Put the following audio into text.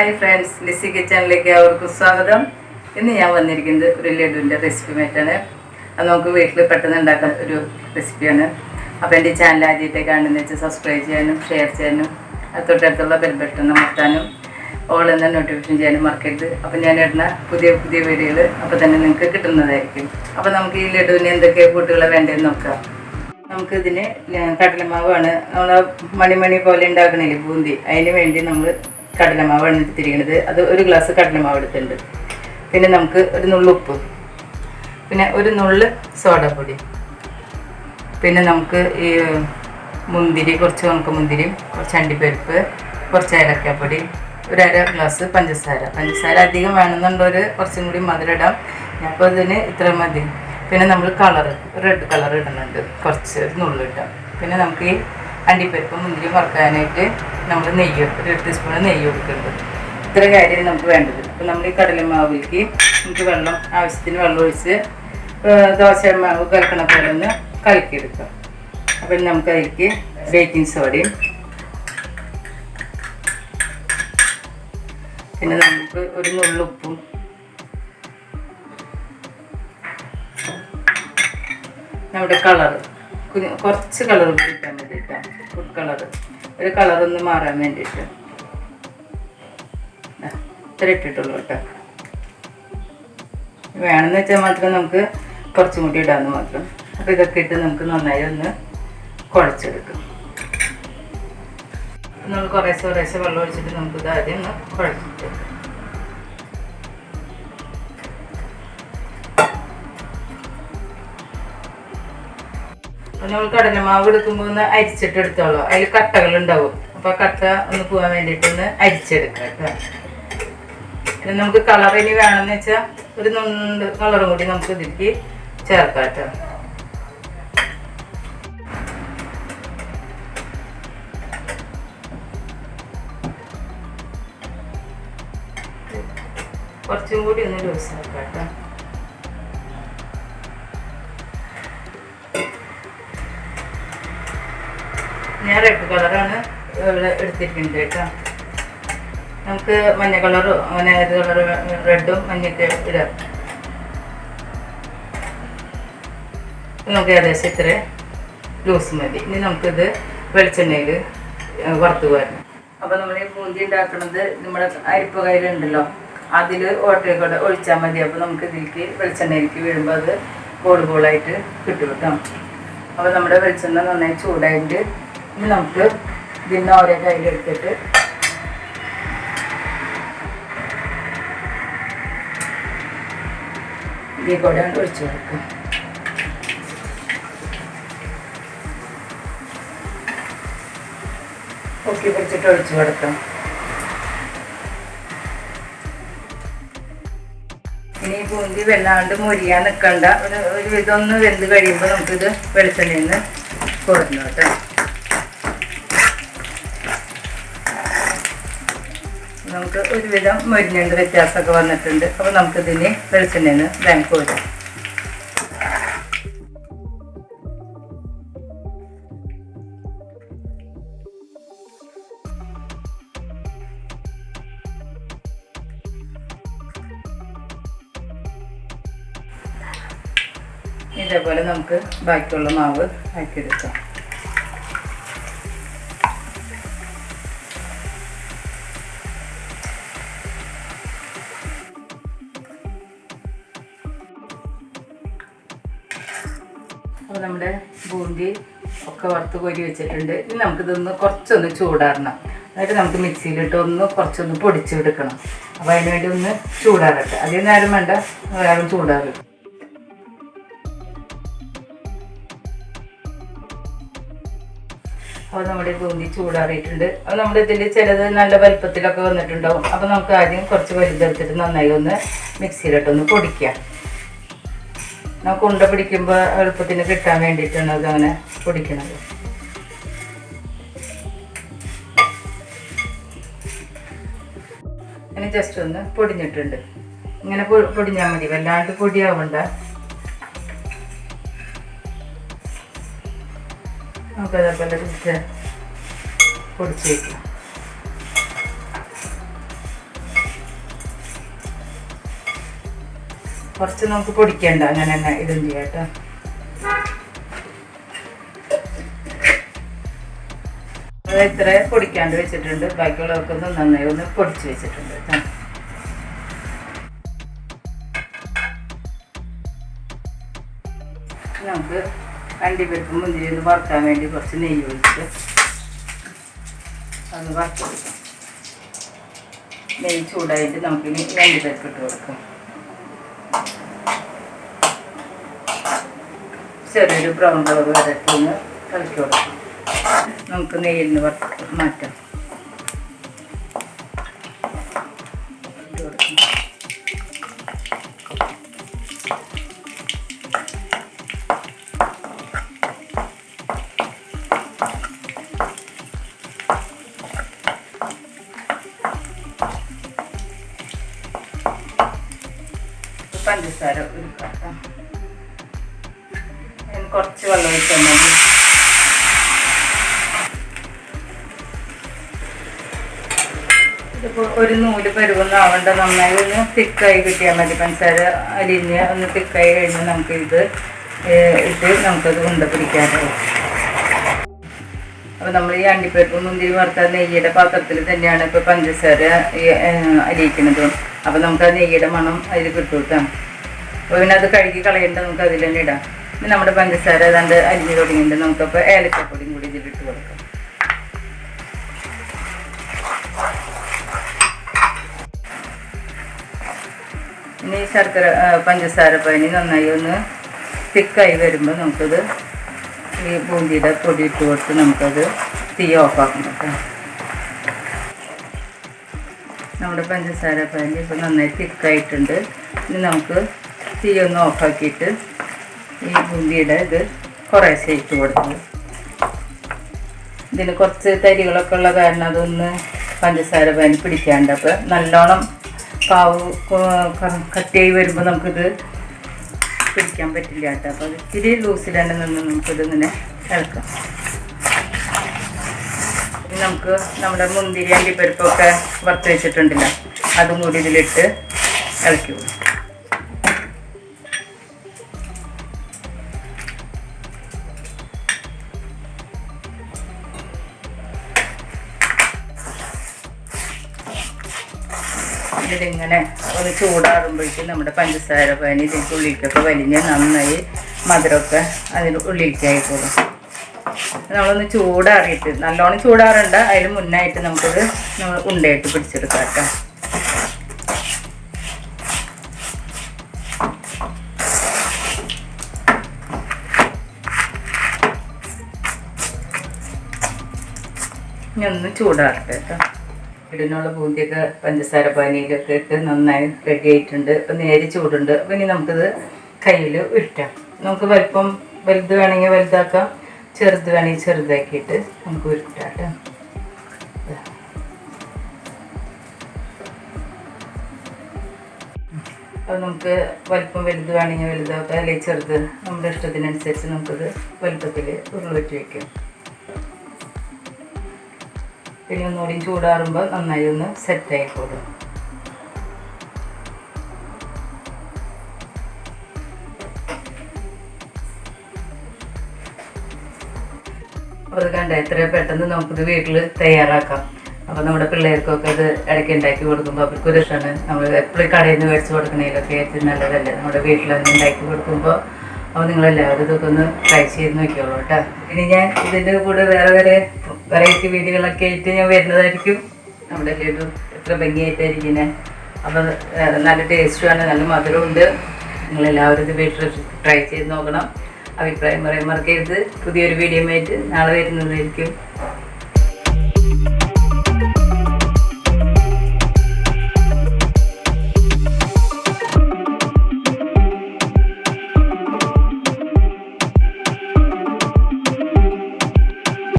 Hi friends Lissy കിച്ചണിലേക്ക് അവർക്ക് സ്വാഗതം. ഇന്ന് ഞാൻ വന്നിരിക്കുന്നത് ഒരു ലഡുവിന്റെ റെസിപ്പിയുമായിട്ടാണ് അത് നമുക്ക് വീട്ടിൽ പെട്ടെന്ന് ഉണ്ടാക്കാൻ ഒരു റെസിപ്പിയാണ് അപ്പോൾ എന്റെ ചാനൽ ആദ്യമായിട്ട് കാണുന്ന വെച്ചാൽ സബ്സ്ക്രൈബ് ചെയ്യാനും ഷെയർ ചെയ്യാനും തൊട്ടടുത്തുള്ള ബെൽ ബട്ടൺ അമർത്താനും ഓൾ എന്ന നോട്ടിഫിക്കേഷൻ ചെയ്യാനും മറക്കരുത്. അപ്പോൾ ഞാൻ ഇടുന്ന പുതിയ പുതിയ വീഡിയോകൾ അപ്പോൾ തന്നെ നിങ്ങൾക്ക് കിട്ടുന്നതായിരിക്കും. അപ്പോൾ നമുക്ക് ഈ ലഡുവിന് എന്തൊക്കെ കൂട്ടുകൾ വേണ്ടതെന്ന് നോക്കാം. നമുക്ക് ഇതിന് കടലമാവാണ്. നമ്മൾ മണിമണി പോലെ ഉണ്ടാക്കണില്ലേ ബൂന്തി. അതിന് വേണ്ടി നമ്മൾ കടലമാവാണ് എടുത്തിരിക്കുന്നത്. അത് ഒരു ഗ്ലാസ് കടലമാവ് എടുത്തിട്ടുണ്ട്. പിന്നെ നമുക്ക് ഒരു നുള്ളുപ്പ് പിന്നെ ഒരു നുള്ള് സോഡാപ്പൊടി പിന്നെ നമുക്ക് ഈ മുന്തിരി കുറച്ച് നമുക്ക് മുന്തിരിയും കുറച്ച് അണ്ടിപ്പരിപ്പ് കുറച്ച് ഏലക്കാപ്പൊടി ഒരു അര ഗ്ലാസ് പഞ്ചസാര. പഞ്ചസാര അധികം വേണമെന്നുണ്ടൊരു കുറച്ചും കൂടി മധുരം ഇടാം. ഞാനിപ്പോൾ ഇതിന് ഇത്ര മതി. പിന്നെ നമ്മൾ കളർ റെഡ് കളർ ഇടുന്നുണ്ട്. കുറച്ച് ഒരു നുള്ളിട്ടാം പിന്നെ നമുക്ക് ഈ അണ്ടിപ്പരിപ്പ് മുന്തിരി വറുക്കാനായിട്ട് നമ്മൾ നെയ്യ് ഒരു ടീസ്പൂൺ നെയ്യ് കൊടുക്കുന്നുണ്ട് ഇത്ര കാര്യം നമുക്ക് വേണ്ടത്. അപ്പോൾ നമ്മൾ ഈ കടലമാവിലേക്ക് നമുക്ക് വെള്ളം ആവശ്യത്തിന് വെള്ളം ഒഴിച്ച് ദോശമാവ് ദോശ മാവ് കലക്കണ പോലെ ഒന്ന് കലക്കിയെടുക്കാം. അപ്പം നമുക്ക് അതിലേക്ക് ബേക്കിംഗ് സോഡയും പിന്നെ നമുക്ക് ഒരു നുള്ളുപ്പും നമ്മുടെ കളർ കുറച്ച് കളർ കിട്ടാൻ വേണ്ടിയിട്ടാണ് ഫുഡ് കളർ ഒരു കളർ ഒന്ന് മാറാൻ വേണ്ടിയിട്ട്. ഇത്ര ഇട്ടിട്ടുള്ളൂ കേട്ടോ വേണമെന്ന് വെച്ചാൽ മാത്രം നമുക്ക് കുറച്ചും കൂടി ഇടാമെന്ന് മാത്രം. അപ്പോൾ ഇതൊക്കെ ഇട്ട് നമുക്ക് നന്നായി ഒന്ന് കുഴച്ചെടുക്കും. നമ്മൾ കുറേശ്ശെ കുറേശ്ശെ വെള്ളം ഒഴിച്ചിട്ട് നമുക്ക് ഇത് ആദ്യം ഒന്ന് കുഴച്ചിട്ട് നമ്മൾ കടലമാവ് എടുക്കുമ്പോൾ ഒന്ന് അരിച്ചിട്ട് എടുത്തോളൂ. അതിൽ കട്ടകൾ ഉണ്ടാവും അപ്പോൾ കട്ട ഒന്ന് പോകാൻ വേണ്ടിയിട്ട് ഒന്ന് അരിച്ചെടുക്കാം പിന്നെ നമുക്ക് കളർ ഇനി വേണമെന്ന് വെച്ചാൽ ഒരു നുണ്ട് കളറും കൂടി നമുക്ക് ഇതിലേക്ക് ചേർക്കാം കേട്ടോ. കുറച്ചും കൂടി ഒന്ന് ലൂസ് ആക്കാം കേട്ടോ. ഞാൻ റെഡ് കളറാണ് എടുത്തിരിക്കുന്നത് കേട്ടോ. നമുക്ക് മഞ്ഞ കളറും അങ്ങനെ ഏത് കളറ് റെഡും മഞ്ഞൊക്കെ ഇടാം. നമുക്ക് ഏകദേശം ഇത്ര ലൂസ് മതി. ഇനി നമുക്കിത് വെളിച്ചെണ്ണയിൽ വറുത്ത് വരണം. അപ്പോൾ നമ്മൾ ഈ മൂന്തി ഉണ്ടാക്കുന്നത് നമ്മുടെ അരിപ്പ കയ്യിലുണ്ടല്ലോ. അതിൽ ഓട്ടയൊക്കെ ഒഴിച്ചാൽ മതി. അപ്പോൾ നമുക്ക് ഇതിലേക്ക് വെളിച്ചെണ്ണയിലേക്ക് വീഴുമ്പോൾ അത് ബോൾ ബോളായിട്ട് കിട്ടും കേട്ടോ. അപ്പോൾ നമ്മുടെ വെളിച്ചെണ്ണ നന്നായി ചൂടായിട്ട് ഇനി നമുക്ക് ഇതിന് ഓരോ കയ്യിലെടുത്തിട്ട് ഈ കൂടെ ഒഴിച്ചു കൊടുക്കും. പൊക്കി പിടിച്ചിട്ട് ഒഴിച്ചു കൊടുക്കാം. ഇനി പൂന്തി വെല്ലാണ്ട് മുരിയാൻ നിൽക്കണ്ട ഒരു ഒരു ഒന്ന് വെന്ത് കഴിയുമ്പോൾ നമുക്കിത് വെളിച്ചെണ്ണയിൽ നിന്ന് കൊടുക്കണം കേട്ടോ നമുക്ക് ഒരുവിധം മരുന്നിന്റെ വ്യത്യാസമൊക്കെ വന്നിട്ടുണ്ട്. അപ്പോൾ നമുക്കിതിന് വെളിച്ചെണ്ണയിൽ നിന്ന് ബാങ്ക് വരാം ഇതേപോലെ നമുക്ക് ബാക്കിയുള്ള മാവ് ആക്കിയെടുക്കാം. അപ്പോൾ നമ്മുടെ ബൂന്തി ഒക്കെ വറുത്ത് കോരി വെച്ചിട്ടുണ്ട്. ഇനി നമുക്കിതൊന്ന് കുറച്ചൊന്ന് ചൂടാറണം. എന്നിട്ട് നമുക്ക് മിക്സിയിലിട്ട് ഒന്ന് കുറച്ചൊന്ന് പൊടിച്ചെടുക്കണം. അപ്പോൾ അതിന് വേണ്ടി ഒന്ന് ചൂടാറട്ടെ. അധികം നേരം വേണ്ട വേഗം ചൂടാറും. അപ്പോൾ നമ്മുടെ ബൂന്തി ചൂടാറിയിട്ടുണ്ട്. അപ്പോൾ നമ്മുടെ ഇതിൽ ചിലത് നല്ല വലുപ്പത്തിലൊക്കെ വന്നിട്ടുണ്ടാവും. അപ്പോൾ നമുക്ക് ആദ്യം കുറച്ച് വലുതെടുത്തിട്ട് നന്നായി ഒന്ന് മിക്സിയിലിട്ടൊന്ന് പൊടിക്കാം. ഉണ്ട പിടിക്കുമ്പോൾ എളുപ്പത്തിന് കിട്ടാൻ വേണ്ടിയിട്ടാണ് അതങ്ങനെ പൊടിക്കണത്. ഇനി ജസ്റ്റ് ഒന്ന് പൊടിഞ്ഞിട്ടുണ്ട്. ഇങ്ങനെ പൊടിഞ്ഞാൽ മതി. വല്ലാണ്ട് പൊടിയാവണ്ട. നമുക്കതേപോലെ ജസ്റ്റ് കുറച്ച് നമുക്ക് പൊടിക്കണ്ട. അങ്ങനെ തന്നെ ഇതും ചെയ്യാം കേട്ടോ. ഇത്ര പൊടിക്കാണ്ട് വെച്ചിട്ടുണ്ട്. ബാക്കിയുള്ളവർക്ക് ഒന്ന് നന്നായി ഒന്ന് പൊടിച്ച് വെച്ചിട്ടുണ്ട് നമുക്ക് അണ്ടിപ്പരിപ്പ് മുന്തിരി ഒന്ന് വറുക്കാൻ വേണ്ടി കുറച്ച് നെയ്യ് ഒഴിച്ച് അത് വറുത്ത് നെയ്യ് ചൂടായിട്ട് നമുക്കിനി അണ്ടിപ്പരിപ്പ് ഇട്ട് കൊടുക്കാം. ചെറിയൊരു ബ്രൗൺ കളർ വരട്ടി ഒന്ന് കളിക്കി കൊടുക്കാം. നമുക്ക് നെയ്യിൽ നിന്ന് മാറ്റാം. പഞ്ചസാര ഒരു കാട്ടാം. കുറച്ച് വെള്ളം ഒഴിച്ചാൽ മതി. ഇതിപ്പോൾ ഒരു നൂൽ പരുവൊന്നും ആവണ്ട നന്നായി ഒന്ന് തിക്കായി കിട്ടിയാൽ മതി പഞ്ചസാര. അലിഞ്ഞ് ഒന്ന് തിക്കായി കഴിഞ്ഞാൽ നമുക്ക് ഇത് ഇട്ട് നമുക്കത് ഉണ്ട പിടിക്കാനാവും. അപ്പോൾ നമ്മൾ ഈ അണ്ടിപ്പരിപ്പ് മുന്തിരി വറുത്ത നെയ്യുടെ പാത്രത്തിൽ തന്നെയാണ് ഇപ്പോൾ പഞ്ചസാര അലിയിക്കുന്നത് അപ്പോൾ നമുക്ക് ആ നെയ്യുടെ മണം അതിൽ കിട്ടും അപ്പോൾ പിന്നെ അത് കഴുകി കളയേണ്ട നമുക്ക് അതിൽ തന്നെ ഇടാം. നമ്മുടെ പഞ്ചസാര ഏതാണ്ട് അരിഞ്ഞു തുടങ്ങിയിട്ട് നമുക്കപ്പോൾ ഏലക്കപ്പൊടിയും കൂടി ഇതിലിട്ട് കൊടുക്കാം. ഇനി ശർക്കര പഞ്ചസാര പനി നന്നായി ഒന്ന് തിക്കായി വരുമ്പോൾ നമുക്കത് ഈ ബൂന്തിയുടെ പൊടി ഇട്ട് കൊടുത്ത് നമുക്കത് തീ ഓഫാക്കണം കേട്ടോ. നമ്മുടെ പഞ്ചസാര പനി ഇപ്പോൾ നന്നായി തിക്കായിട്ടുണ്ട്. ഇനി നമുക്ക് തീ ഒന്ന് ഓഫാക്കിയിട്ട് ഈ ബുന്തിയുടെ ഇത് കുറേശ്ശെ ഇട്ട് കൊടുത്തത് ഇതിന് കുറച്ച് തരികളൊക്കെ ഉള്ള കാരണം അതൊന്ന് പഞ്ചസാര പാനി പിടിക്കാണ്ട്. അപ്പോൾ നല്ലോണം പാവ് കട്ടിയായി വരുമ്പോൾ നമുക്കിത് പിടിക്കാൻ പറ്റില്ല കേട്ടോ. അപ്പോൾ ഇച്ചിരി തന്നെ നിന്ന് നമുക്കിത് ഇങ്ങനെ ഇളക്കാം. നമുക്ക് നമ്മുടെ മുന്തിരി അണ്ടിപ്പരിപ്പൊക്കെ വറുത്ത് വെച്ചിട്ടുണ്ടല്ലോ. അതും കൂടി ഇതിലിട്ട് ഇളക്കി കൊടുക്കും. ഇതിലിങ്ങനെ ഒന്ന് ചൂടാറുമ്പോഴേക്കും നമ്മുടെ പഞ്ചസാര പനി ഇതിന്റെ ഉള്ളിലേക്കൊക്കെ വലിഞ്ഞ് നന്നായി മധുരമൊക്കെ അതിന് ഉള്ളിലേക്ക് ആയിക്കോളും നമ്മളൊന്ന് ചൂടാറിയിട്ട് നല്ലോണം ചൂടാറുണ്ട് അതിന് മുന്നായിട്ട് നമുക്കത് ഉണ്ടയായിട്ട് പിടിച്ചെടുക്കാം കേട്ടോ. ഇനി ഒന്ന് ചൂടാറട്ടെ കേട്ടോ. ഇടിനുള്ള ബൂന്തിയൊക്കെ പഞ്ചസാര പാനിയിലൊക്കെ ഇട്ട് നന്നായി റെഡി ആയിട്ടുണ്ട്. അപ്പം നേരെ ചൂടുണ്ട്. അപ്പം ഇനി നമുക്കിത് കയ്യിൽ ഉരുട്ടാം നമുക്ക് വലിപ്പം വലുത് വേണമെങ്കിൽ വലുതാക്കാം. ചെറുത് വേണമെങ്കിൽ ചെറുതാക്കിയിട്ട് നമുക്ക് ഉരുട്ടാം അത് നമുക്ക് വലിപ്പം വലുത് വേണമെങ്കിൽ വലുതാക്കാം. അല്ലെങ്കിൽ ചെറുത് നമ്മുടെ ഇഷ്ടത്തിനനുസരിച്ച് നമുക്കത് വലുപ്പത്തിൽ ഉരുളിട്ട് വയ്ക്കാം പിന്നെ ഒന്നുകൂടി ചൂടാറുമ്പോൾ നന്നായി ഒന്ന് സെറ്റ് ആയിക്കോളും അത് കണ്ട എത്ര പെട്ടെന്ന് നമുക്കിത് വീട്ടിൽ തയ്യാറാക്കാം. അപ്പോൾ നമ്മുടെ പിള്ളേർക്കൊക്കെ ഇത് ഇടയ്ക്ക് ഉണ്ടാക്കി കൊടുക്കുമ്പോൾ അവർക്കൊരു ഇഷ്ടമാണ് നമ്മൾ എപ്പോഴും കടയിൽ നിന്ന് മേടിച്ച് കൊടുക്കണേലൊക്കെ ഏറ്റവും നല്ലതല്ലേ? നമ്മുടെ വീട്ടിൽ തന്നെ ഉണ്ടാക്കി കൊടുക്കുമ്പോൾ അപ്പോൾ നിങ്ങളെല്ലാവരും ഇതൊക്കെ ഒന്ന് ട്രൈ ചെയ്ത് നോക്കിയോളൂ കേട്ടോ. ഇനി ഞാൻ ഇതിന്റെ കൂടെ വേറെ വേറെ വെറൈറ്റി വീഡിയോകളൊക്കെ ആയിട്ട് ഞാൻ വരുന്നതായിരിക്കും. നമ്മുടെ ലഡു എത്ര ഭംഗിയായിട്ടായിരിക്കുന്നത് അപ്പോൾ നല്ല ടേസ്റ്റുമാണ് നല്ല മധുരമുണ്ട്. നിങ്ങളെല്ലാവരും ഇത് വീട്ടിൽ ട്രൈ ചെയ്ത് നോക്കണം. അഭിപ്രായം പറയാൻ മറക്കരുത്. പുതിയൊരു വീഡിയോ ആയിട്ട് നാളെ വരുന്നതായിരിക്കും.